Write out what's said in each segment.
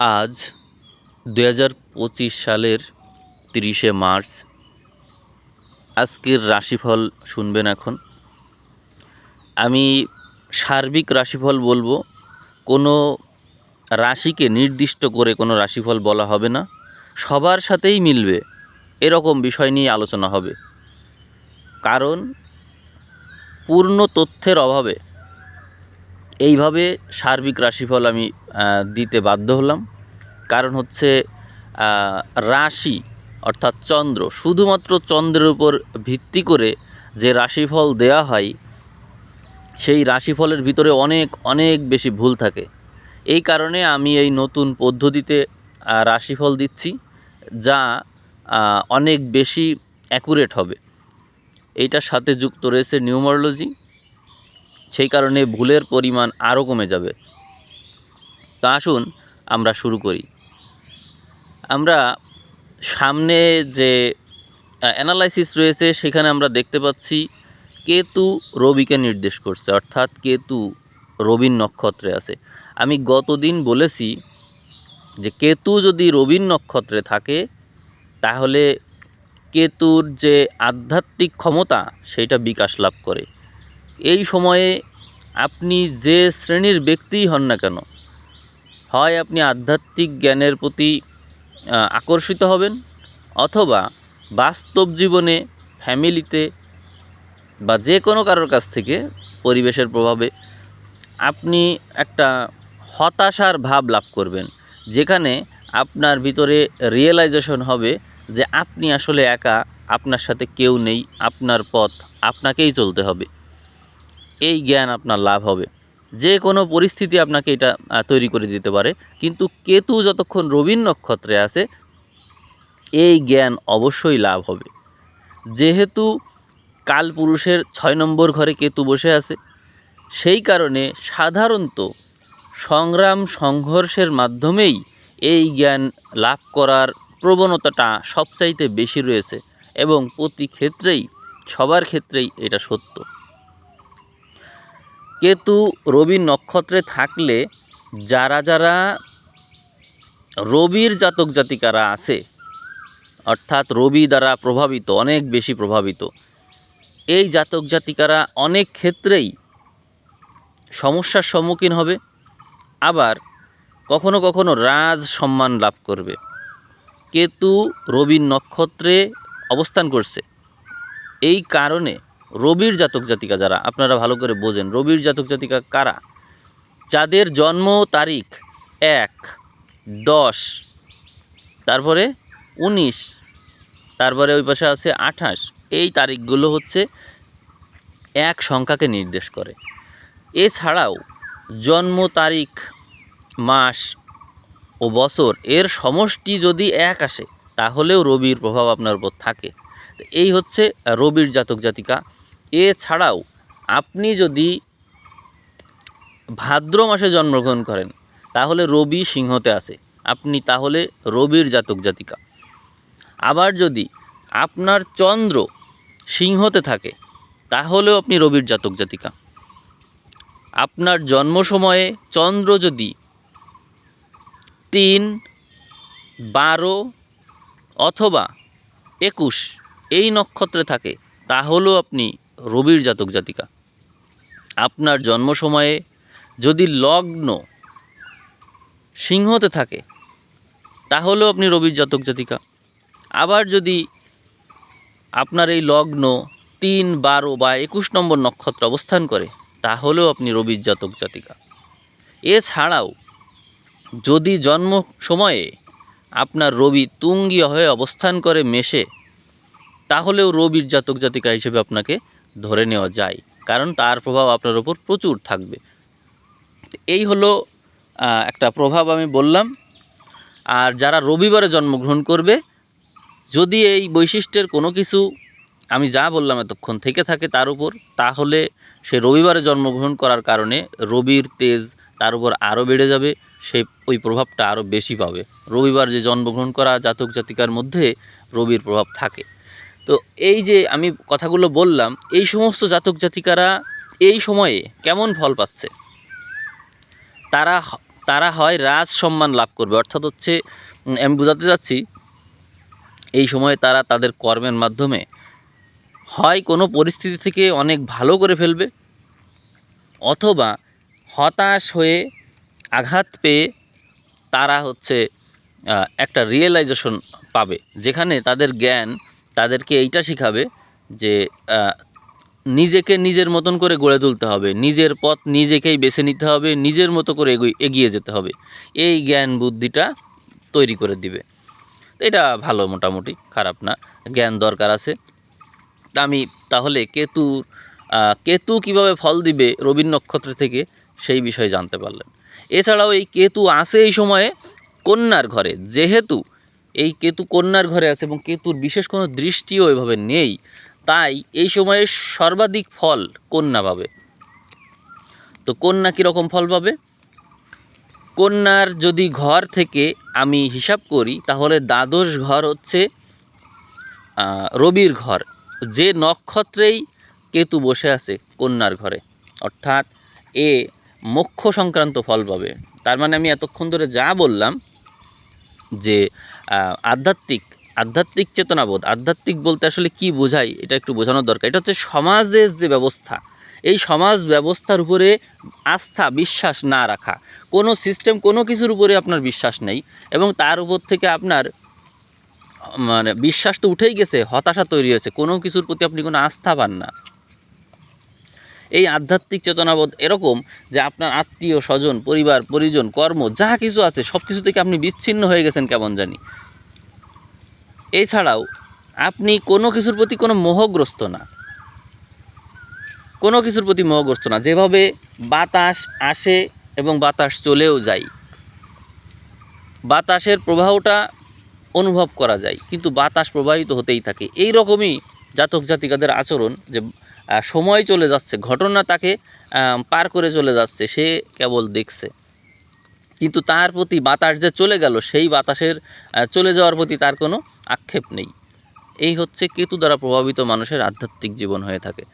আজ দুই হাজার পঁচিশ সালের তিরিশে মার্চ। আজকের রাশিফল শুনবেন এখন। আমি সার্বিক রাশিফল বলব, কোনো রাশিকে নির্দিষ্ট করে কোনো রাশিফল বলা হবে না। সবার সাথেই মিলবে, এরকম বিষয় নিয়ে আলোচনা হবে। কারণ পূর্ণ তথ্যের অভাবে এইভাবে সার্বিক রাশিফল আমি দিতে বাধ্য হলাম। কারণ হচ্ছে রাশি অর্থাৎ চন্দ্র, শুধুমাত্র চন্দ্রের উপর ভিত্তি করে যে রাশিফল দেয়া হয়, সেই রাশিফলের ভিতরে অনেক অনেক বেশি ভুল থাকে। এই কারণে আমি এই নতুন পদ্ধতিতে রাশিফল দিচ্ছি, যা অনেক বেশি অ্যাকুরেট হবে। এইটার সাথে যুক্ত রয়েছে নিউমারোলজি। সেই কারণে ভুলের পরিমাণ আরও কমে যাবে। তা আসুন আমরা শুরু করি। আমরা সামনে যে অ্যানালাইসিস রয়েছে সেখানে আমরা দেখতে পাচ্ছি কেতু রবিকে নির্দেশ করছে, অর্থাৎ কেতু রবির নক্ষত্রে আছে। আমি গতদিন বলেছি যে কেতু যদি রবির নক্ষত্রে থাকে, তাহলে কেতুর যে আধ্যাত্মিক ক্ষমতা, সেটা বিকাশ লাভ করে। এই সময়ে আপনি যে শ্রেণির ব্যক্তিই হন না কেন, হয় আপনি আধ্যাত্মিক জ্ঞানের প্রতি আকর্ষিত হবেন অথবা বাস্তব জীবনে ফ্যামিলিতে বা যে কোনো কারোর কাছ থেকে পরিবেশের প্রভাবে আপনি একটা হতাশার ভাব লাভ করবেন, যেখানে আপনার ভিতরে রিয়েলাইজেশন হবে যে আপনি আসলে একা, আপনার সাথে কেউ নেই, আপনার পথ আপনাকেই চলতে হবে। এই জ্ঞান আপনার লাভ হবে। যে কোনো পরিস্থিতি আপনাকে এটা তৈরি করে দিতে পারে। কিন্তু কেতু যতক্ষণ রবীন নক্ষত্রে আছে, এই জ্ঞান অবশ্যই লাভ হবে। যেহেতু কালপুরুষের ছয় নম্বর ঘরে কেতু বসে আছে, সেই কারণে সাধারণত সংগ্রাম সংঘর্ষের মাধ্যমেই এই জ্ঞান লাভ করার প্রবণতাটা সবচাইতে বেশি রয়েছে এবং প্রতি ক্ষেত্রেই, সবার ক্ষেত্রেই এটা সত্য। কেতু রবির নক্ষত্রে থাকলে যারা যারা রবির জাতক জাতিকারা আছে, অর্থাৎ রবি দ্বারা প্রভাবিত, অনেক বেশি প্রভাবিত, এই জাতক জাতিকারা অনেক ক্ষেত্রেই সমস্যার সম্মুখীন হবে। আবার কখনো কখনো রাজ সম্মান লাভ করবে। কেতু রবির নক্ষত্রে অবস্থান করছে। এই কারণে রবির জাতক জাতিকা যারা, আপনারা ভালো করে বোঝেন, রবির জাতক জাতিকা কারা? যাদের জন্ম তারিখ এক, দশ, তারপরে উনিশ, তারপরে ওই পাশে আছে আঠাশ, এই তারিখগুলো হচ্ছে এক সংখ্যাকে নির্দেশ করে। এছাড়াও জন্ম তারিখ, মাস ও বছর, এর সমষ্টি যদি এক আসে, তাহলেও রবির প্রভাব আপনার উপর থাকে। এই হচ্ছে রবির জাতক জাতিকা। এছাড়াও আপনি যদি ভাদ্র মাসে জন্মগ্রহণ করেন, তাহলে রবি সিংহতে আছে। আপনি তাহলে রবির জাতক জাতিকা। আবার যদি আপনার চন্দ্র সিংহতে থাকে, তাহলেও আপনি রবির জাতক জাতিকা। আপনার জন্ম সময়ে চন্দ্র যদি তিন, বারো অথবা একুশ এই নক্ষত্রে থাকে, তাহলেও আপনি রবির জাতক জাতিকা। আপনার জন্ম সময়ে যদি লগ্ন সিংহতে থাকে, তাহলেও আপনি রবির জাতক জাতিকা। আবার যদি আপনার এই লগ্ন তিন, বারো বা একুশ নম্বর নক্ষত্র অবস্থান করে, তাহলেও আপনি রবির জাতক জাতিকা। এছাড়াও যদি জন্ম সময়ে আপনার রবি তুঙ্গি হয়ে অবস্থান করে মেশে তাহলেও রবির জাতক জাতিকা হিসেবে আপনাকে ধরে নেওয়া যায়। কারণ তার প্রভাব আপনার ওপর প্রচুর থাকবে। এই হলো একটা প্রভাব আমি বললাম। আর যারা রবিবারে জন্মগ্রহণ করবে, যদি এই বৈশিষ্ট্যের কোনো কিছু আমি যা বললাম এতক্ষণ থেকে থাকে তার উপর, তাহলে সে রবিবারে জন্মগ্রহণ করার কারণে রবির তেজ তার উপর আরও বেড়ে যাবে, সে ওই প্রভাবটা আরও বেশি পাবে। রবিবার যে জন্মগ্রহণ করা জাতক জাতিকার মধ্যে রবির প্রভাব থাকে। তো এই যে আমি কথাগুলো বললাম, এই সমস্ত জাতক জাতিকারা এই সময়ে কেমন ফল পাচ্ছে? তারা তারা হয় রাজ সম্মান লাভ করবে। অর্থাৎ হচ্ছে আমি বোঝাতে যাচ্ছি এই সময়ে তারা তাদের কর্মের মাধ্যমে হয় কোনো পরিস্থিতি থেকে অনেক ভালো করে ফেলবে, অথবা হতাশ হয়ে আঘাত পেয়ে তারা হচ্ছে একটা রিয়েলাইজেশন পাবে, যেখানে তাদের জ্ঞান তাদেরকে এইটা শেখাবে যে নিজেকে নিজের মতন করে গড়ে তুলতে হবে। নিজের পথ নিজেকেই বেছে নিতে হবে, নিজের মতো করে এগিয়ে যেতে হবে। এই জ্ঞান বুদ্ধিটা তৈরি করে দিবে। এটা ভালো মোটামুটি, খারাপ না, জ্ঞান দরকার আছে। আমি তাহলে কেতু কেতু কীভাবে ফল দিবে রবীন নক্ষত্র থেকে সেই বিষয়ে জানতে পারলেন। এছাড়াও এই কেতু আসে এই সময়ে কন্যার ঘরে, যেহেতু এই কেতু কন্যার ঘরে আছে এবং কেতুর বিশেষ কোনো দৃষ্টিও এভাবে নেই। তাই এই সময়ে সর্বাধিক ফল কন্যা পাবে। তো কন্যা কীরকম ফল পাবে? কন্যার যদি ঘর থেকে আমি হিসাব করি, তাহলে দ্বাদশ ঘর হচ্ছে রবির ঘর। যে নক্ষত্রেই কেতু বসে আছে কন্যার ঘরে, অর্থাৎ এ মোক্ষ সংক্রান্ত ফল পাবে। তার মানে আমি এতক্ষণ ধরে যা বললাম যে আধ্যাত্মিক আধ্যাত্মিক চেতনাবোধ, আধ্যাত্মিক বলতে আসলে কি বোঝায় এটা একটু বোঝানোর দরকার। এটা হচ্ছে সমাজের যে ব্যবস্থা, এই সমাজ ব্যবস্থার উপরে আস্থা, বিশ্বাস না রাখা। কোনো সিস্টেম কোনো কিছুর উপরে আপনার বিশ্বাস নেই এবং তার উপর থেকে আপনার মানে বিশ্বাস তো উঠেই গেছে, হতাশা তৈরি হয়েছে। কোনো কিছুর প্রতি আপনি কোনো আস্থা পান না। এই আধ্যাত্মিক চেতনাবোধ এরকম যে আপনার আত্মীয়, স্বজন, পরিবার, পরিজন, কর্ম, যা কিছু আছে সব কিছু থেকে আপনি বিচ্ছিন্ন হয়ে গেছেন কেমন জানি। এছাড়াও, আপনি কোনো কিছুর প্রতি কোনো মোহগ্রস্ত না। কোনো কিছুর প্রতি মোহগ্রস্ত না। যেভাবে বাতাস আসে এবং বাতাস চলেও যায়। বাতাসের প্রবাহটা অনুভব করা যায়, কিন্তু বাতাস প্রবাহিত হতেই থাকে। এই রকমই জাতক জাতিকাদের আচরণ যে সময় চলে যাচ্ছে, ঘটনা তাকে পার করে চলে যাচ্ছে, সে কেবল দেখছে। কিন্তু তার প্রতি বাতাস যে চলে গেল, সেই বাতাসের চলে যাওয়ার প্রতি তার কোনো আক্ষেপ নেই। এই হচ্ছে কেতু দ্বারা প্রভাবিত মানুষের আধ্যাত্মিক জীবন হয়ে থাকে।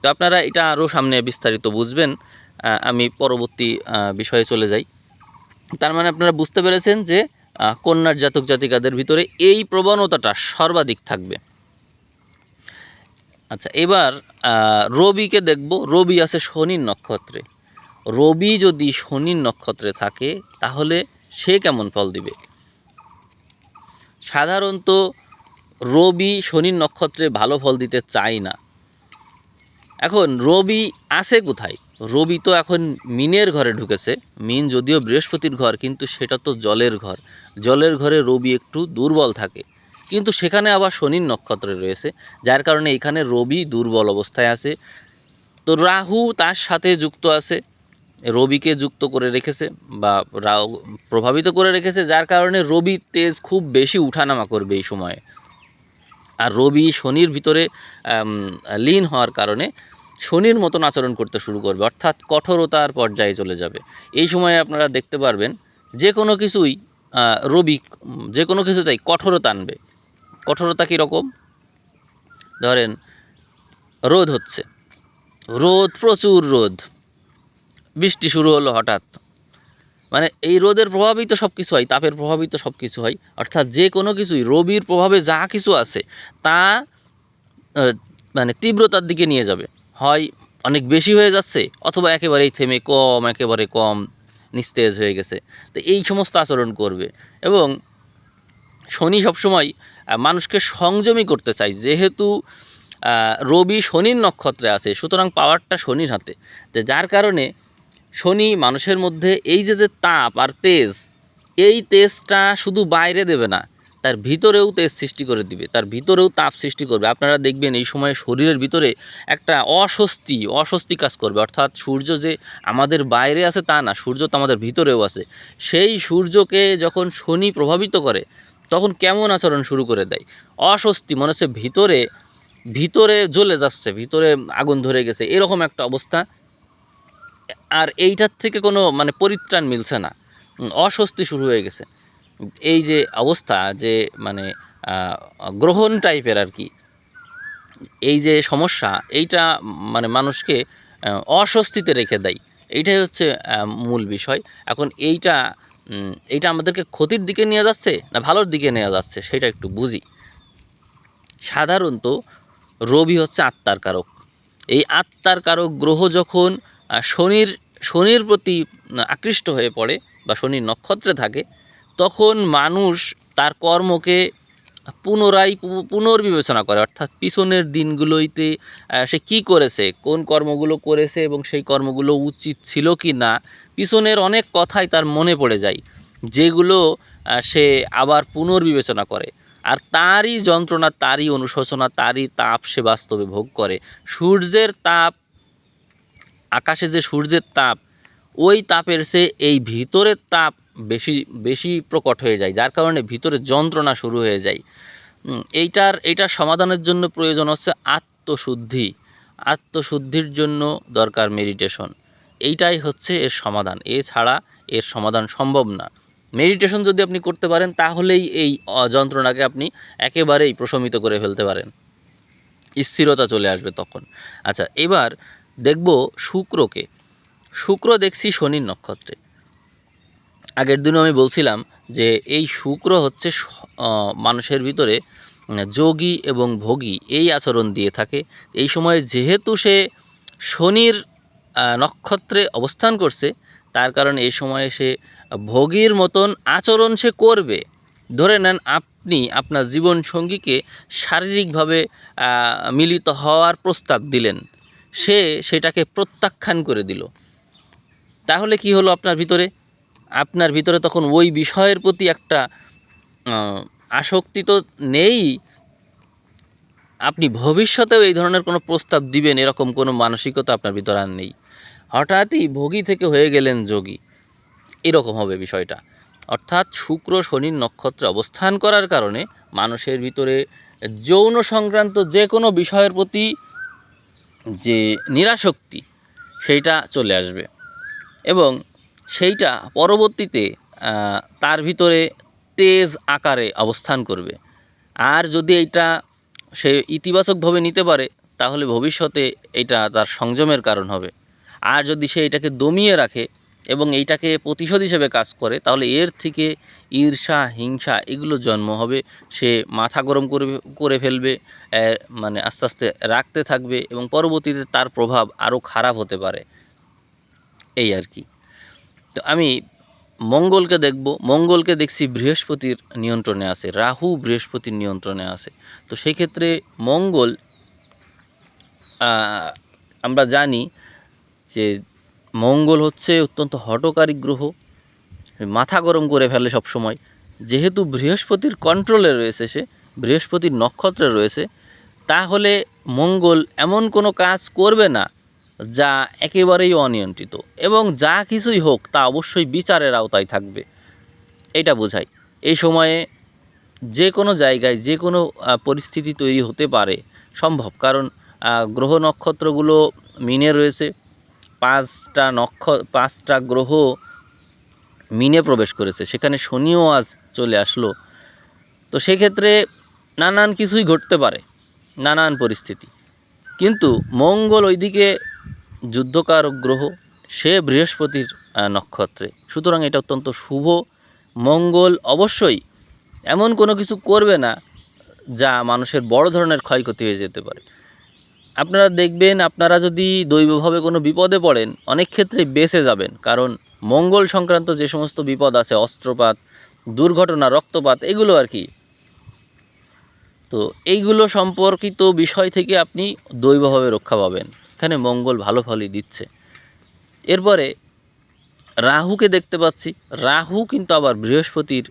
তো আপনারা এটা আরও সামনে বিস্তারিত বুঝবেন আমি পরবর্তী বিষয়ে চলে যাই। তার মানে আপনারা বুঝতে পেরেছেন যে কন্যার জাতক জাতিকাদের ভিতরে এই প্রবণতাটা সর্বাধিক থাকবে। আচ্ছা এবার রবিকে দেখব। রবি আছে শনির নক্ষত্রে। রবি যদি শনির নক্ষত্রে থাকে, তাহলে সে কেমন ফল দিবে? সাধারণত রবি শনির নক্ষত্রে ভালো ফল দিতে চায় না। এখন, রবি আছে কোথায়? রবি তো এখন মিনের ঘরে ঢুকেছে। মিন যদিও বৃহস্পতির ঘর, কিন্তু সেটা তো জলের ঘর। জলের ঘরে রবি একটু দুর্বল থাকে। কিন্তু সেখানে আবার শনির নক্ষত্রে রয়েছে, যার কারণে এখানে রবি দুর্বল অবস্থায় আছে। তো রাহু তার সাথে যুক্ত আছে, রবিকে যুক্ত করে রেখেছে বা রাহু প্রভাবিত করে রেখেছে, যার কারণে রবির তেজ খুব বেশি উঠানামা করবে এই সময়ে। আর রবি শনির ভিতরে লীন হওয়ার কারণে শনির মতন আচরণ করতে শুরু করবে, অর্থাৎ কঠোরতার পর্যায়ে চলে যাবে। এই সময়ে আপনারা দেখতে পারবেন, যে কোনো কিছুই রবি যে কোনো কিছুতেই কঠোরতা আনবে। কঠোরতা কীরকম? ধরেন, রোদ হচ্ছে। রোদ, প্রচুর রোদ। বৃষ্টি শুরু হলো হঠাৎ। মানে এই রোদের প্রভাবেই তো সব কিছু হয়, তাপের প্রভাবেই তো সব কিছু হয়। অর্থাৎ যে কোনো কিছুই, রবির প্রভাবে যা কিছু আছে, তা মানে তীব্রতার দিকে নিয়ে যাবে। হয় অনেক বেশি হয়ে যাচ্ছে, অথবা একেবারেই থেমে কম, একেবারে কম, নিস্তেজ হয়ে গেছে। তো এই সমস্ত আচরণ করবে। এবং শনি সবসময় মানুষকে সংযমী করতে চাই। যেহেতু রবি শনির নক্ষত্রে আছে, সুতরাং পাওয়ারটা শনির হাতে। যার কারণে শনি মানুষের মধ্যে এই যে যে তাপ আর তেজ, এই তেজটা শুধু বাইরে দেবে না, তার ভিতরেও তেজ সৃষ্টি করে দিবে, তার ভিতরেও তাপ সৃষ্টি করবে। আপনারা দেখবেন এই সময় শরীরের ভিতরে একটা অস্বস্তি অস্বস্তি কাজ করবে। অর্থাৎ সূর্য যে আমাদের বাইরে আছে তা না, সূর্য তো আমাদের ভিতরেও আছে। সেই সূর্যকে যখন শনি প্রভাবিত করে তখন কেমন আচরণ শুরু করে দেয়? অস্বস্তি, মনে হচ্ছে ভিতরে ভিতরে জ্বলে যাচ্ছে, ভিতরে আগুন ধরে গেছে, এরকম একটা অবস্থা। আর এইটার থেকে কোনো মানে পরিত্রাণ মিলছে না। অস্বস্তি শুরু হয়ে গেছে। এই যে অবস্থা যে মানে গ্রহণ টাইপের আর কি, এই যে সমস্যা, এইটা মানে মানুষকে অস্বস্তিতে রেখে দেয়। এইটাই হচ্ছে মূল বিষয়। এখন এইটা এইটা আমাদেরকে ক্ষতির দিকে নিয়ে যাচ্ছে না ভালোর দিকে নিয়ে যাচ্ছে সেটা একটু বুঝি। সাধারণত রবি হচ্ছে আত্মার কারক। এই আত্মার কারক গ্রহ যখন শনির শনির প্রতি আকৃষ্ট হয়ে পড়ে বা শনির নক্ষত্রে থাকে, তখন মানুষ তার কর্মকে পুনরায় পুনর্বিবেচনা করে। অর্থাৎ পিছনের দিনগুলোইতে সে কি করেছে, কোন কর্মগুলো করেছে এবং সেই কর্মগুলো উচিত ছিল কি না পিছনের অনেক কথাই তার মনে পড়ে যায়, যেগুলো সে আবার পুনর্বিবেচনা করে। আর তারই যন্ত্রণা, তারই অনুশোচনা, তারই তাপ সে বাস্তবে ভোগ করে। সূর্যের তাপ, আকাশে যে সূর্যের তাপ, ওই তাপের সে এই ভিতরের তাপ বেশি বেশি প্রকট হয়ে যায়, যার কারণে ভিতরে যন্ত্রণা শুরু হয়ে যায়। এইটার এইটার সমাধানের জন্য প্রয়োজন হচ্ছে আত্মশুদ্ধি। আত্মশুদ্ধির জন্য দরকার মেডিটেশন এইটাই হচ্ছে এর সমাধান। এছাড়া এর সমাধান সম্ভব না। মেডিটেশন যদি আপনি করতে পারেন, তাহলেই এই যন্ত্রণাকে আপনি একেবারেই প্রশমিত করে ফেলতে পারেন। স্থিরতা চলে আসবে তখন। আচ্ছা এবার দেখব শুক্রকে। শুক্র দেখছি শনির নক্ষত্রে। আগের দিনও আমি বলছিলাম যে, এই শুক্র হচ্ছে মানুষের ভিতরে যোগী এবং ভোগী এই আচরণ দিয়ে থাকে। এই সময় যেহেতু সে শনির নক্ষত্রে অবস্থান করছে, তার কারণে এই সময়ে সে ভোগীর মতন আচরণ সে করবে। ধরে নেন আপনি আপনার জীবন সঙ্গীকে শারীরিকভাবে মিলিত হওয়ার প্রস্তাব দিলেন। সে সেটাকে প্রত্যাখ্যান করে দিল। তাহলে কি হলো আপনার ভিতরে? আপনার ভিতরে তখন ওই বিষয়ের প্রতি একটা আসক্তি তো নেই। আপনি ভবিষ্যতেও এই ধরনের কোনো প্রস্তাব দিবেন, এরকম কোনো মানসিকতা আপনার ভিতরে আর নেই। হঠাৎই ভোগী থেকে হয়ে গেলেন যোগী। এরকম হবে বিষয়টা। অর্থাৎ শুক্র শনির নক্ষত্রে অবস্থান করার কারণে মানুষের ভিতরে যৌন সংক্রান্ত যে কোনো বিষয়ের প্রতি যে নিরাসক্তি সেইটা চলে আসবে। এবং সেইটা পরবর্তীতে তার ভিতরে তেজ আকারে অবস্থান করবে। আর যদি এইটা সে ইতিবাচকভাবে নিতে পারে, তাহলে ভবিষ্যতে এটা তার সংযমের কারণ হবে। আর যদি সে এটাকে দমিয়ে রাখে এবং এইটাকে প্রতিশোধ হিসেবে কাজ করে, তাহলে এর থেকে ঈর্ষা, হিংসা এগুলো জন্ম হবে। সে মাথা গরম করে করে ফেলবে মানে আস্তে আস্তে রাখতে থাকবে এবং পরবর্তীতে তার প্রভাব আরও খারাপ হতে পারে। এই আর কি। তো আমি মঙ্গলকে দেখব। মঙ্গলকে দেখছি বৃহস্পতির নিয়ন্ত্রণে আছে, রাহু বৃহস্পতির নিয়ন্ত্রণে আছে। তো সেক্ষেত্রে মঙ্গল আমরা জানি যে মঙ্গল হচ্ছে অত্যন্ত হটকারী গ্রহ, মাথা গরম করে ফেলে সব সময় যেহেতু বৃহস্পতির কন্ট্রোলে রয়েছে সে, বৃহস্পতির নক্ষত্রে রয়েছে, তাহলে মঙ্গল এমন কোনো কাজ করবে না যা একেবারেই অনিয়ন্ত্রিত। এবং যা কিছুই হোক, তা অবশ্যই বিচারের আওতায় থাকবে। এটা বোঝায়। এই সময়ে যে কোনো জায়গায়, যে কোনো পরিস্থিতি তৈরি হতে পারে সম্ভব। কারণ গ্রহ নক্ষত্রগুলো মিনে রয়েছে। পাঁচটা নক্ষ, পাঁচটা গ্রহ মিনে প্রবেশ করেছে। সেখানে শনিও আজ চলে আসলো। তো সেক্ষেত্রে নানান কিছুই ঘটতে পারে, নানান পরিস্থিতি। কিন্তু মঙ্গল ওইদিকে যুদ্ধকারক গ্রহ, সে বৃহস্পতির নক্ষত্রে। সুতরাং এটা অত্যন্ত শুভ। মঙ্গল অবশ্যই এমন কোনো কিছু করবে না, যা মানুষের বড় ধরনের ক্ষয়ক্ষতি হয়ে যেতে পারে। আপনারা দেখবেন, আপনারা যদি দৈবভাবে কোনো বিপদে পড়েন, অনেক ক্ষেত্রে বেঁচে যাবেন। কারণ মঙ্গল সংক্রান্ত যে সমস্ত বিপদ আছে, অস্ত্রপাত, দুর্ঘটনা, রক্তপাত, এগুলো আর কি। তো এইগুলো সম্পর্কিত বিষয় থেকে আপনি দৈবভাবে রক্ষা পাবেন। এখানে মঙ্গল ভালো ফলই দিচ্ছে। এরপরে রাহুকে দেখতে পাচ্ছি। রাহু কিন্তু আবার বৃহস্পতির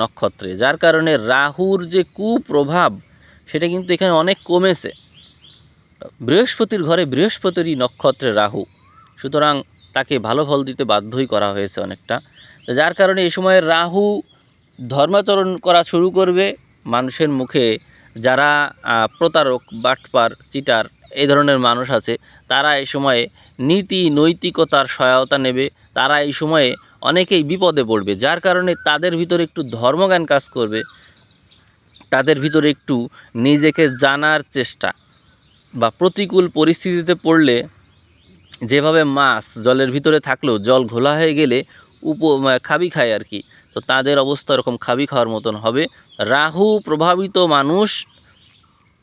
নক্ষত্রে। যার কারণে রাহুর যে কুপ্রভাব, সেটা কিন্তু এখানে অনেক কমেছে। বৃহস্পতির ঘরে বৃহস্পতিরই নক্ষত্রে রাহু। সুতরাং তাকে ভালো ফল দিতে বাধ্যই করা হয়েছে অনেকটা। যার কারণে এই সময় রাহু ধর্মাচরণ করা শুরু করবে। মানুষের মুখে যারা প্রতারক, বাটপার, চিটার এই ধরনের মানুষ আছে, তারা এই সময়ে নীতি, নৈতিকতার সহায়তা নেবে। তারা এই সময়ে অনেকেই বিপদে পড়বে, যার কারণে তাদের ভিতরে একটু ধর্মজ্ঞান কাজ করবে। তাদের ভিতরে একটু নিজেকে জানার চেষ্টা। বা প্রতিকূল পরিস্থিতিতে পড়লে যেভাবে মাছ জলের ভিতরে থাকলেও জল ঘোলা হয়ে গেলে উপ খাবি খায় আর কি। তো তাদের অবস্থা এরকম খাবি খাওয়ার মতন হবে। রাহু প্রভাবিত মানুষ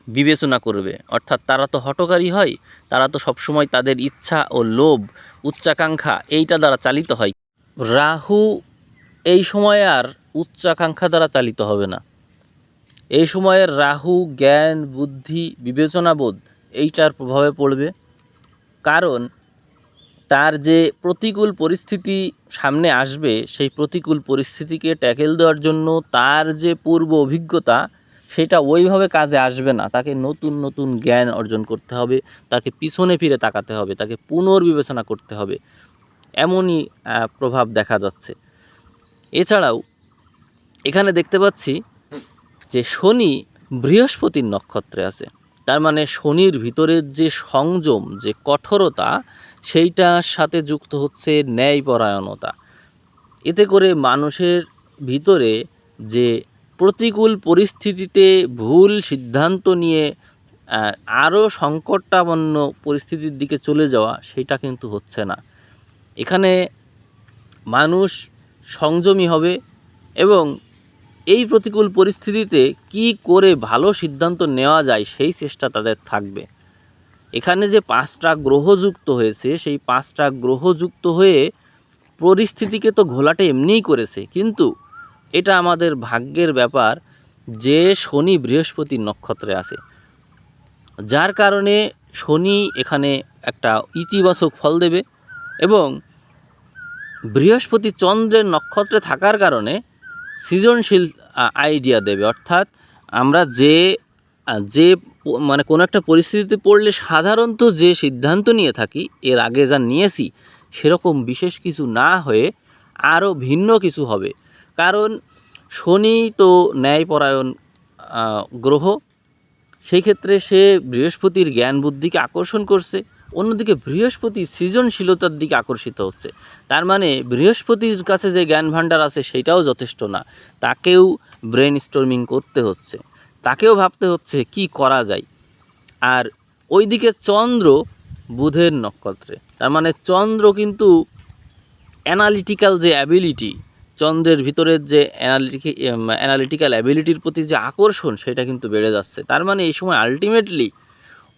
বিবেচনা করবে। অর্থাৎ তারা তো হটকারী হয়, তারা তো সবসময় তাদের ইচ্ছা ও লোভ, উচ্চাকাঙ্ক্ষা এইটা দ্বারা চালিত হয়। রাহু এই সময় আর উচ্চাকাঙ্ক্ষা দ্বারা চালিত হবে না। এই সময়ের রাহু, জ্ঞান, বুদ্ধি, বিবেচনাবোধ এইটার প্রভাবে পড়বে। কারণ তার যে প্রতিকূল পরিস্থিতি সামনে আসবে, সেই প্রতিকূল পরিস্থিতিকে ট্যাকেল দেওয়ার জন্য তার যে পূর্ব অভিজ্ঞতা, সেটা ওইভাবে কাজে আসবে না। তাকে নতুন নতুন জ্ঞান অর্জন করতে হবে, তাকে পিছনে ফিরে তাকাতে হবে, তাকে পুনর্বিবেচনা করতে হবে। এমনই প্রভাব দেখা যাচ্ছে। এছাড়াও এখানে দেখতে পাচ্ছি যে শনি বৃহস্পতির নক্ষত্রে আছে। তার মানে শনির ভিতরের যে সংযম, যে কঠোরতা, সেইটার সাথে যুক্ত হচ্ছে ন্যায়পরায়ণতা। এতে করে মানুষের ভিতরে যে প্রতিকূল পরিস্থিতিতে ভুল সিদ্ধান্ত নিয়ে আরও সংকটাপন্ন পরিস্থিতির দিকে চলে যাওয়া সেটা কিন্তু হচ্ছে না। এখানে মানুষ সংযমী হবে এবং এই প্রতিকূল পরিস্থিতিতে কি করে ভালো সিদ্ধান্ত নেওয়া যায় সেই চেষ্টা তাদের থাকবে। এখানে যে পাঁচটা গ্রহ যুক্ত হয়েছে, সেই পাঁচটা গ্রহ যুক্ত হয়ে পরিস্থিতিকে তো ঘোলাটে এমনিই করেছে, কিন্তু এটা আমাদের ভাগ্যের ব্যাপার যে শনি বৃহস্পতির নক্ষত্রে আছে। যার কারণে শনি এখানে একটা ইতিবাচক ফল দেবে এবং বৃহস্পতি চন্দ্রের নক্ষত্রে থাকার কারণে সৃজনশীল আইডিয়া দেবে। অর্থাৎ আমরা যে যে মানে কোনো একটা পরিস্থিতিতে পড়লে সাধারণত যে সিদ্ধান্ত নিয়ে থাকি, এর আগে যা নিয়েছি, সেরকম বিশেষ কিছু না হয়ে আরও ভিন্ন কিছু হবে। কারণ শনি তো ন্যায়পরায়ণ গ্রহ। সেই ক্ষেত্রে সে বৃহস্পতির জ্ঞান বুদ্ধিকে আকর্ষণ করছে। অন্যদিকে বৃহস্পতি সৃজনশীলতার দিকে আকর্ষিত হচ্ছে। তার মানে বৃহস্পতির কাছে যে জ্ঞান ভাণ্ডার আছে সেটাও যথেষ্ট না। তাকেও ব্রেন স্টর্মিং করতে হচ্ছে। তাকেও ভাবতে হচ্ছে কি করা যায়। আর ওইদিকে চন্দ্র বুধের নক্ষত্রে। তার মানে চন্দ্র কিন্তু অ্যানালিটিক্যাল যে অ্যাবিলিটি চন্দ্রের ভিতরের যে অ্যানালিটিক অ্যানালিটিক্যাল অ্যাবিলিটির প্রতি যে আকর্ষণ, সেটা কিন্তু বেড়ে যাচ্ছে। তার মানে এই সময় আলটিমেটলি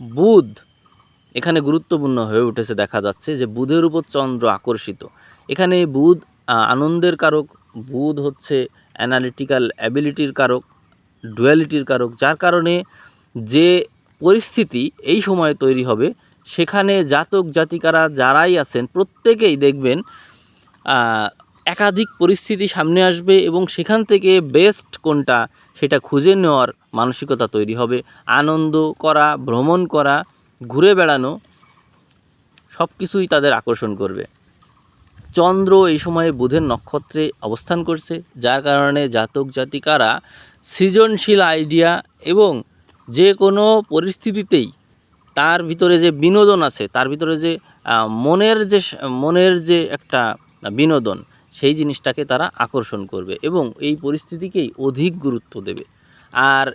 বুধ এখানে গুরুত্বপূর্ণ হয়ে উঠেছে দেখা যাচ্ছে যে বুধের উপর চন্দ্র আকর্ষিত। এখানে বুধ আনন্দের কারক, বুধ হচ্ছে অ্যানালিটিক্যাল অ্যাবিলিটির কারক ডুয়ালিটির কারক, যার কারণে যে পরিস্থিতি এই সময়ে তৈরি হবে, সেখানে জাতক জাতিকারা যারাই আছেন প্রত্যেকেই দেখবেন একাধিক পরিস্থিতি সামনে আসবে এবং সেখান থেকে বেস্ট কোনটা সেটা খুঁজে নেওয়ার মানসিকতা তৈরি হবে। আনন্দ করা, ভ্রমণ করা ঘুরে বেড়ানো, সব কিছুই তাদের আকর্ষণ করবে। চন্দ্র এই সময়ে বুধের নক্ষত্রে অবস্থান করছে, যার কারণে জাতক জাতিকারা সৃজনশীল আইডিয়া এবং যে কোনো পরিস্থিতিতেই তার ভিতরে যে বিনোদন আছে, তার ভিতরে যে মনের যে মনের যে একটা বিনোদন, সেই জিনিসটাকে তারা আকর্ষণ করবে এবং এই পরিস্থিতিকেই অধিক গুরুত্ব দেবে। আর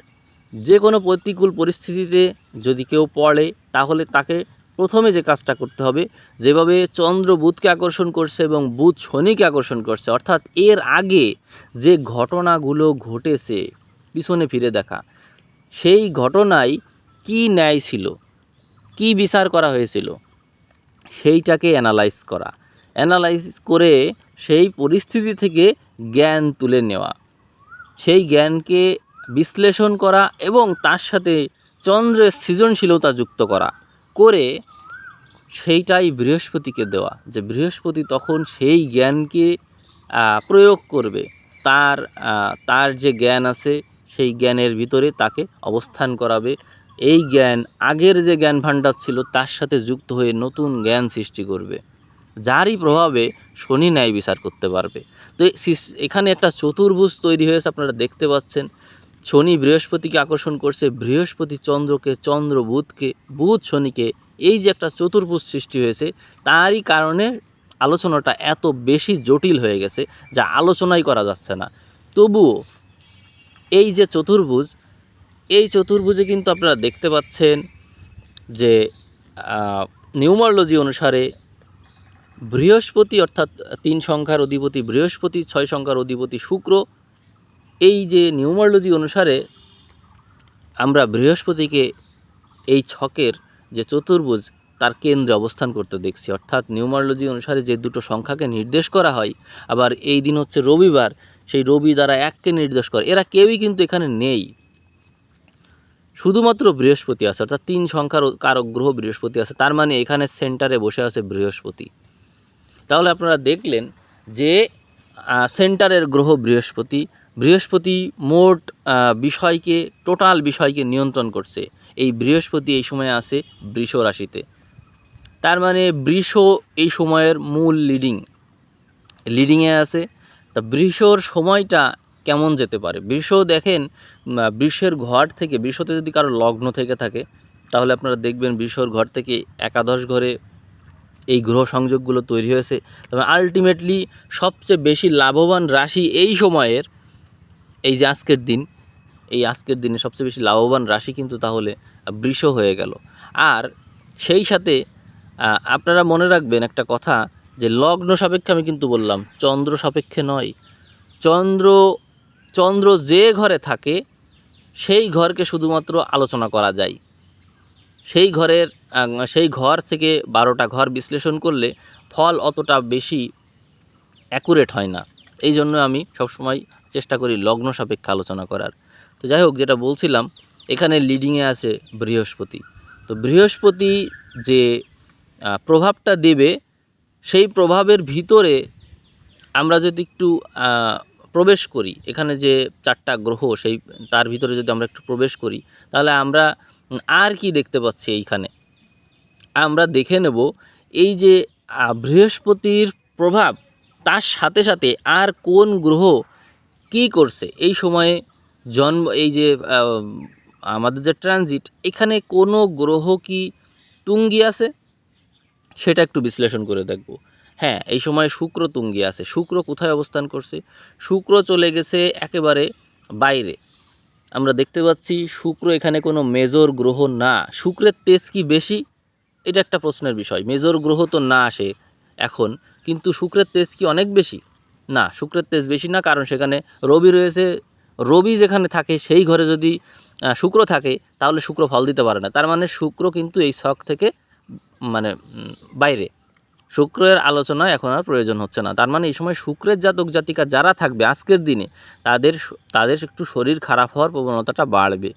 যে কোনো প্রতিকূল পরিস্থিতিতে যদি কেউ পড়ে, তাহলে তাকে প্রথমে যে কাজটা করতে হবে, যেভাবে চন্দ্র বুধকে আকর্ষণ করছে এবং বুধ শনিকে আকর্ষণ করছে, অর্থাৎ এর আগে যে ঘটনাগুলো ঘটেছে, পিছনে ফিরে দেখা, সেই ঘটনায় কি ন্যায় ছিল? কি বিচার করা হয়েছিল? সেইটাকে অ্যানালাইজ করা। অ্যানালাইজ করে সেই পরিস্থিতি থেকে জ্ঞান তুলে নেওয়া। সেই জ্ঞানকে বিশ্লেষণ করা এবং তার সাথে চন্দ্রের সৃজনশীলতা যুক্ত করা করে সেইটাই বৃহস্পতিকে দেওয়া। যে বৃহস্পতি তখন সেই জ্ঞানকে প্রয়োগ করবে। তার তার যে জ্ঞান আছে, সেই জ্ঞানের ভিতরে তাকে অবস্থান করাবে। এই জ্ঞান আগের যে জ্ঞান ভাণ্ডার ছিল, তার সাথে যুক্ত হয়ে নতুন জ্ঞান সৃষ্টি করবে। যারই প্রভাবে শনি ন্যায় বিচার করতে পারবে। তো এখানে একটা চতুর্ভুজ তৈরি হয়েছে, আপনারা দেখতে পাচ্ছেন। শনি বৃহস্পতিকে আকর্ষণ করছে, বৃহস্পতি চন্দ্রকে, চন্দ্র বুধকে, বুধ শনিকে। এই যে একটা চতুর্ভুজ সৃষ্টি হয়েছে, তারই কারণে আলোচনাটা এত বেশি জটিল হয়ে গেছে যা আলোচনাই করা যাচ্ছে না। তবুও এই যে চতুর্ভুজ, এই চতুর্ভুজে কিন্তু আপনারা দেখতে পাচ্ছেন যে নিউমারোলজি অনুসারে বৃহস্পতি অর্থাৎ তিন সংখ্যার অধিপতি বৃহস্পতি, ছয় সংখ্যার অধিপতি শুক্র এই যে নিউমারোলজি অনুসারে আমরা বৃহস্পতিকে এই ছকের যে চতুর্ভুজ, তার কেন্দ্রে অবস্থান করতে দেখছি। অর্থাৎ নিউমারোলজি অনুসারে যে দুটো সংখ্যাকে নির্দেশ করা হয়, আবার এই দিন হচ্ছে রবিবার, সেই রবি দ্বারা এককে নির্দেশ করে। এরা কেউই কিন্তু এখানে নেই। শুধুমাত্র বৃহস্পতি আছে, অর্থাৎ তিন সংখ্যার কারক গ্রহ বৃহস্পতি আছে, তার মানে এখানে সেন্টারে বসে আছে বৃহস্পতি। তাহলে আপনারা দেখলেন যে সেন্টারের গ্রহ বৃহস্পতি বৃহস্পতি মোট বিষয়কে, টোটাল বিষয়কে নিয়ন্ত্রণ করছে। এই বৃহস্পতি এই সময়ে আছে বৃষ রাশিতে। তার মানে বৃষ এই সময়ের মূল লিডিং লিডিংয়ে আছে। তা বৃষর সময়টা কেমন যেতে পারে? বৃষ দেখেন বৃষের ঘর থেকে, বৃষতে যদি কারও লগ্ন থেকে থাকে, তাহলে আপনারা দেখবেন বৃষর ঘর থেকে একাদশ ঘরে এই গ্রহ সংযোগগুলো তৈরি হয়েছে। তবে আলটিমেটলি সবচেয়ে বেশি লাভবান রাশি এই সময়ের এই যে আজকের দিন, এই আজকের দিনে সবচেয়ে বেশি লাভবান রাশি কিন্তু তাহলে বৃষ হয়ে গেল। আর সেই সাথে আপনারা মনে রাখবেন একটা কথা যে লগ্ন সাপেক্ষে আমি কিন্তু বললাম, চন্দ্র সাপেক্ষে নয়। চন্দ্র চন্দ্র যে ঘরে থাকে, সেই ঘরকে শুধুমাত্র আলোচনা করা যায়। সেই ঘরের সেই ঘর থেকে বারোটা ঘর বিশ্লেষণ করলে ফল অতটা বেশি অ্যাকুরেট হয় না। এই জন্য আমি সবসময় চেষ্টা করি লগ্ন সাপেক্ষে আলোচনা করার। তো যাই হোক, যেটা বলছিলাম, এখানে লিডিংয়ে আছে বৃহস্পতি। তো বৃহস্পতি যে প্রভাবটা দেবে, সেই প্রভাবের ভিতরে আমরা যদি একটু প্রবেশ করি, এখানে যে চারটা গ্রহ, সেই, তার ভিতরে যদি আমরা একটু প্রবেশ করি, তাহলে আমরা আর কি দেখতে পাচ্ছি এইখানে? আমরা দেখে নেব, এই যে বৃহস্পতির প্রভাব, তার সাথে সাথে আর কোন গ্রহ কি করছে? এই সময়ে জন্ম, এই যে আমাদের যে ট্রানজিট, এখানে কোনো গ্রহ কি তুঙ্গি আছে? সেটা একটু বিশ্লেষণ করে দেখব। হ্যাঁ এই সময় শুক্র তুঙ্গি আছে। শুক্র কোথায় অবস্থান করছে? শুক্র চলে গেছে একেবারে বাইরে। আমরা দেখতে পাচ্ছি শুক্র এখানে কোনো মেজর গ্রহ না। শুক্রের তেজ কি বেশি? এটা একটা প্রশ্নের বিষয়। মেজর গ্রহ তো না আসে এখন, কিন্তু শুক্রের তেজ কি অনেক বেশি? না, শুক্রের তেজ বেশি না, কারণ সেখানে রবি রয়েছে। রবি যেখানে থাকে, সেই ঘরে যদি শুক্র থাকে, তাহলে শুক্র ফল দিতে পারে না। তার মানে শুক্র কিন্তু এই শখ থেকে মানে বাইরে। শুক্রের আলোচনায় এখন আর প্রয়োজন হচ্ছে না। তার মানে এই সময় শুক্রের জাতক জাতিকা যারা থাকবে আজকের দিনে, তাদের তাদের একটু শরীর খারাপ হওয়ার প্রবণতাটা বাড়বে।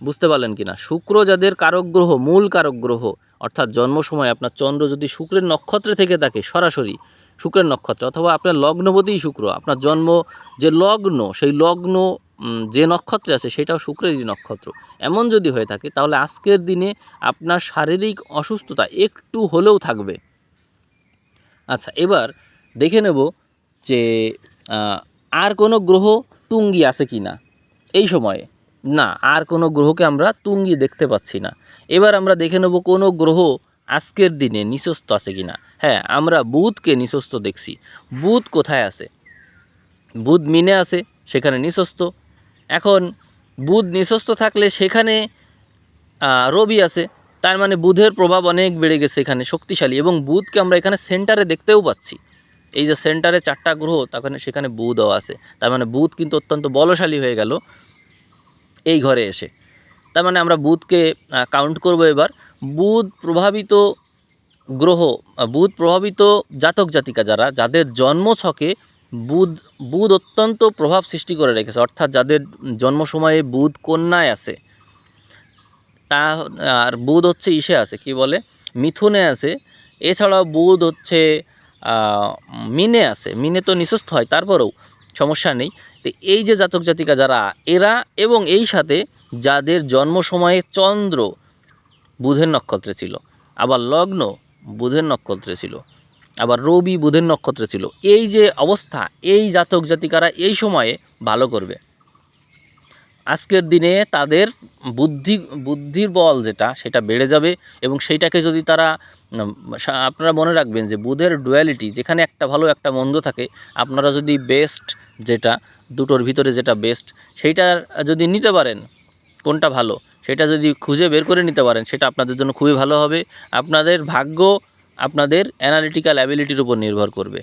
বুঝতে পারলেন কি না শুক্র যাদের কারক গ্রহ, মূল কারক গ্রহ, অর্থাৎ জন্ম সময় আপনার চন্দ্র যদি শুক্রের নক্ষত্রে থেকে থাকে সরাসরি শুক্রের নক্ষত্র অথবা আপনার লগ্নপতিই শুক্র, আপনার জন্ম যে লগ্ন, সেই লগ্ন যে নক্ষত্রে আছে সেটাও শুক্রেরই নক্ষত্র। এমন যদি হয়ে থাকে, তাহলে আজকের দিনে আপনার শারীরিক অসুস্থতা একটু হলেও থাকবে। আচ্ছা এবার দেখে নেব যে আর কোনো গ্রহ তুঙ্গি আছে কি না। এই সময়ে। না, আর কোনো গ্রহকে আমরা তুঙ্গি দেখতে পাচ্ছি না। এবার আমরা দেখে নেব কোনো গ্রহ আজকের দিনে নিঃস্বস্ত আছে কি না হ্যাঁ আমরা বুধকে নিঃস্বস্ত দেখছি। বুধ কোথায় আছে? বুধ মিনে আছে, সেখানে নিঃস্বস্ত এখন বুধ নিঃস্বস্ত থাকলে সেখানে রবি আছে। তার মানে বুধের প্রভাব অনেক বেড়ে গেছে এখানে, শক্তিশালী। এবং বুধকে আমরা এখানে সেন্টারে দেখতেও পাচ্ছি। এই যে সেন্টারে চারটা গ্রহ তখন সেখানে বুধও আছে। তার মানে বুধ কিন্তু অত্যন্ত বলশালী হয়ে গেল এই ঘরে এসে। তার মানে আমরা বুধকে কাউন্ট করব এবার। বুধ প্রভাবিত গ্রহ বুধ প্রভাবিত জাতক জাতিকা যারা, যাদের জন্ম ছকে বুধ বুধ অত্যন্ত প্রভাব সৃষ্টি করে রেখেছে। অর্থাৎ যাদের জন্ম সময়ে বুধ কন্যায় আছে, তা, আর বুধ হচ্ছে ইসে আছে, কি বলে? মিথুনে আছে। এছাড়াও বুধ হচ্ছে মিনে আছে। মিনে তো নিঃস্বস্ত হয়, তারপরেও সমস্যা নেই। তো এই যে জাতক জাতিকা যারা, এরা এবং এই সাথে যাদের জন্ম সময়ে চন্দ্র বুধের নক্ষত্রে ছিল। আবার লগ্ন বুধের নক্ষত্রে ছিল। আবার রবি বুধের নক্ষত্রে ছিল। এই যে অবস্থা, এই জাতক জাতিকারা এই সময়ে ভালো করবে। আজকের দিনে তাদের বুদ্ধি, বুদ্ধির বল যেটা, সেটা বেড়ে যাবে এবং সেইটাকে যদি তারা আপনারা মনে রাখবেন যে বুধের ডুয়ালিটি যেখানে একটা ভালো, একটা মন্দ থাকে, আপনারা যদি বেস্ট যেটা, দুটোর ভিতরে যেটা বেস্ট সেইটা যদি নিতে পারেন, কোনটা ভালো? সেটা যদি খুঁজে বের করে নিতে পারেন, সেটা আপনাদের জন্য খুবই ভালো হবে। আপনাদের ভাগ্য আপনাদের অ্যানালিটিক্যাল অ্যাবিলিটির উপর নির্ভর করবে।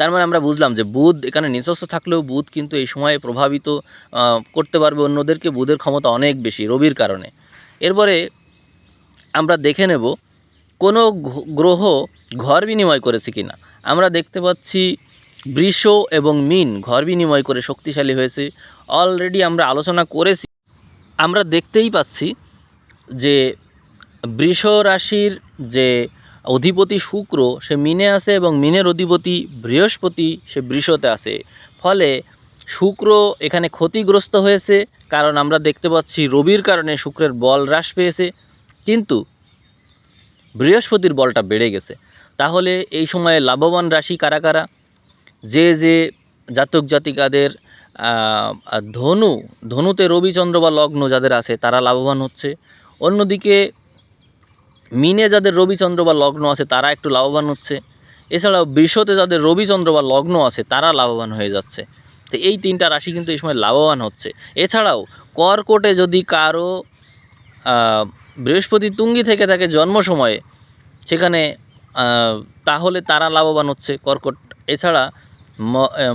তার মানে আমরা বুঝলাম যে বুধ এখানে নিজস্ব থাকলেও বুধ কিন্তু এই সময়ে প্রভাবিত করতে পারবে অন্যদেরকে। বুধের ক্ষমতা অনেক বেশি রবির কারণে। এরপরে আমরা দেখে নেব কোনো গ্রহ ঘর বিনিময় করেছে কিনা। আমরা দেখতে পাচ্ছি বৃষ এবং মিন ঘর বিনিময় করে শক্তিশালী হয়েছে। অলরেডি আমরা আলোচনা করেছি আমরা দেখতেই পাচ্ছি যে বৃষ রাশির যে অধিপতি শুক্র, সে মিনে আছে এবং মিনের অধিপতি বৃহস্পতি, সে বৃষতে আছে। ফলে শুক্র এখানে ক্ষতিগ্রস্ত হয়েছে, কারণ আমরা দেখতে পাচ্ছি রবির কারণে শুক্রের বল হ্রাস পেয়েছে। কিন্তু বৃহস্পতির বলটা বেড়ে গেছে। তাহলে এই সময়ে লাভবান রাশি কারা কারা? যে যে জাতক জাতিকাদের ধনু, ধনুতে রবিচন্দ্র বা লগ্ন যাদের আছে, তারা লাভবান হচ্ছে। অন্যদিকে মিনে যাদের রবিচন্দ্র বা লগ্ন আছে, তারা একটু লাভবান হচ্ছে। এছাড়াও বৃষতে যাদের রবিচন্দ্র বা লগ্ন আছে, তারা লাভবান হয়ে যাচ্ছে। তো এই তিনটা রাশি কিন্তু এই সময় লাভবান হচ্ছে। এছাড়াও কর্কটে যদি কারও বৃহস্পতি তুঙ্গি থেকে থাকে জন্ম সময়ে, সেখানে তাহলে তারা লাভবান হচ্ছে কর্কট। এছাড়া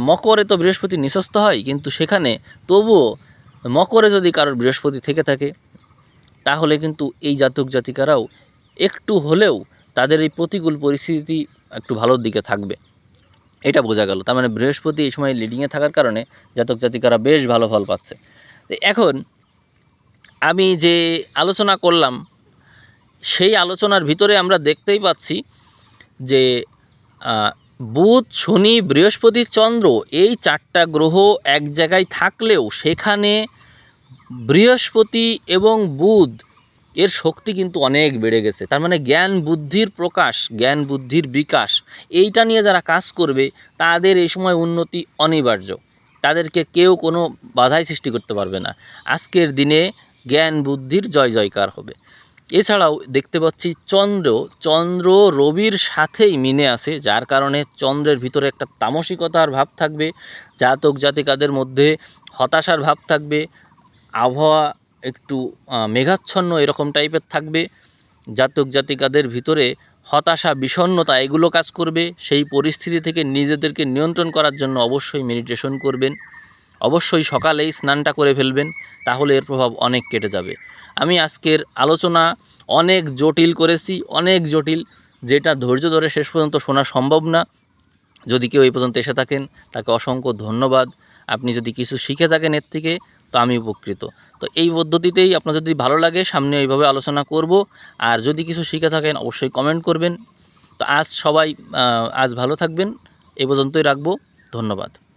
মকরে তো বৃহস্পতি নিঃস্বস্ত হয়, কিন্তু সেখানে তবুও মকরে যদি কারোর বৃহস্পতি থেকে থাকে, তাহলে কিন্তু এই জাতক জাতিকারাও একটু হলেও তাদের এই প্রতিকূল পরিস্থিতি একটু ভালোর দিকে থাকবে। এটা বোঝা গেল। তার মানে বৃহস্পতি এই সময় লিডিংয়ে থাকার কারণে জাতক জাতিকারা বেশ ভালো ফল পাচ্ছে। এখন আমি যে আলোচনা করলাম, সেই আলোচনার ভিতরে আমরা দেখতেই পাচ্ছি যে বুধ, শনি, বৃহস্পতি, চন্দ্র এই চারটা গ্রহ এক জায়গায় থাকলেও সেখানে বৃহস্পতি এবং বুধ এর শক্তি কিন্তু অনেক বেড়ে গেছে। তার মানে জ্ঞান বুদ্ধির প্রকাশ, জ্ঞান বুদ্ধির বিকাশ এইটা নিয়ে যারা কাজ করবে, তাদের এই সময় উন্নতি অনিবার্য। তাদেরকে কেউ কোনো বাধাই সৃষ্টি করতে পারবে না। আজকের দিনে জ্ঞান বুদ্ধির জয় জয়কার হবে। এছাড়াও দেখতে পাচ্ছি চন্দ্র। চন্দ্র রবির সাথেই মিনে আছে, যার কারণে চন্দ্রের ভিতরে একটা তামসিকতার ভাব থাকবে, জাতক জাতিকাদের মধ্যে হতাশার ভাব থাকবে, আবহাওয়া একটু মেঘাচ্ছন্ন এরকম টাইপের থাকবে, জাতক জাতিকাদের ভিতরে হতাশা, বিষণ্ণতা এগুলো কাজ করবে, সেই পরিস্থিতি থেকে নিজেদেরকে নিয়ন্ত্রণ করার জন্য অবশ্যই মেডিটেশন করবেন। অবশ্যই সকালেই স্নানটা করে ফেলবেন, তাহলে এর প্রভাব অনেক কেটে যাবে। আমি আজকের আলোচনা অনেক জটিল করেছি, অনেক জটিল, যেটা ধৈর্য ধরে শেষ পর্যন্ত শোনা সম্ভব না। যদি কেউ এই পর্যন্ত এসে থাকেন, তাকে অসংখ্য ধন্যবাদ। আপনি যদি কিছু শিখে থাকেন এর থেকে, তো আমি উপকৃত। তো এই পদ্ধতিতেই আপনার যদি ভালো লাগে, সামনে এইভাবে আলোচনা করব। আর যদি কিছু শিখে থাকেন, অবশ্যই কমেন্ট করবেন। তো আজ সবাই আজ ভালো থাকবেন। এই পর্যন্তই রাখব। ধন্যবাদ।